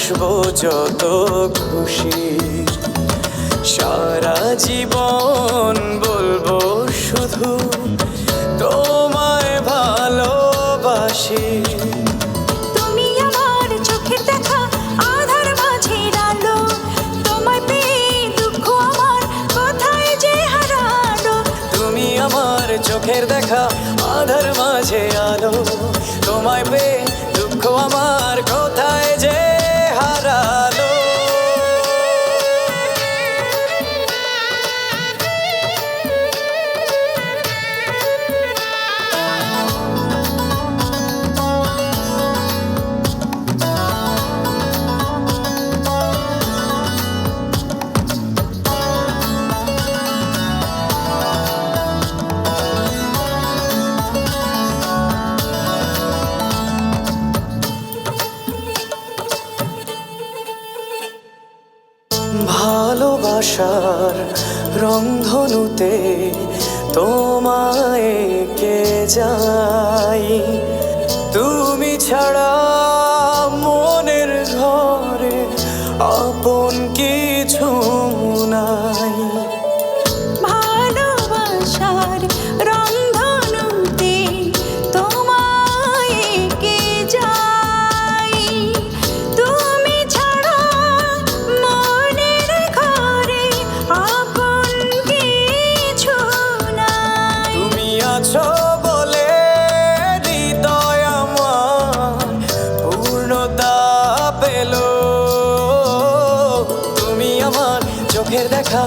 ভাসবো যত খুশি। সারা জীবন বলব শুধু তোমায় ভালোবাসি। ভালোবাসার রন্ধনুতে তোমায় কে যাই তুমি ছাড়া মনের ঘরে আপন কিছু নাই। চোখের দেখা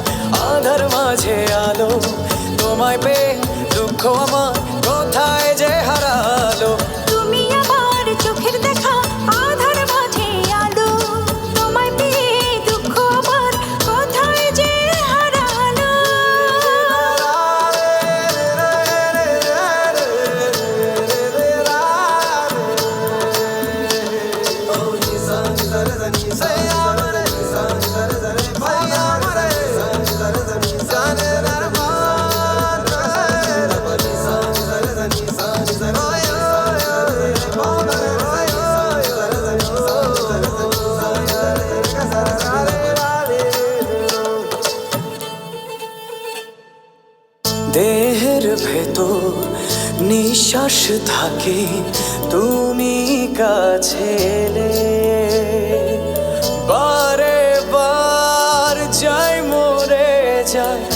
আধার মাঝে আলো। তোমায় পেয়ে দুঃখ আমার কোথায় যে হারালো নিঃশ্বাস থাকে তুমি কাছে বারে বার যাই মরে যায়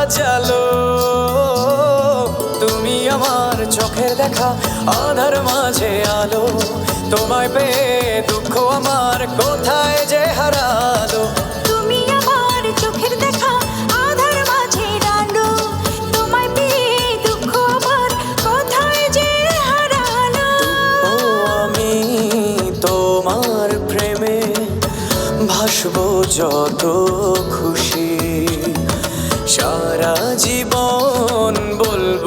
সাজালো তুমি আমার চোখের দেখা আধার মাঝে আলো। তোমায় পেয়ে দুঃখ আমার কোথায় যে হারালো। তুমি আমার চোখের দেখা আধার মাঝে আলো। তোমায় পেয়ে দুঃখ আমার কোথায় যে হারালো। ও আমি তোমার প্রেমে ভাসবো যত খুশি। সারা জীবন বলব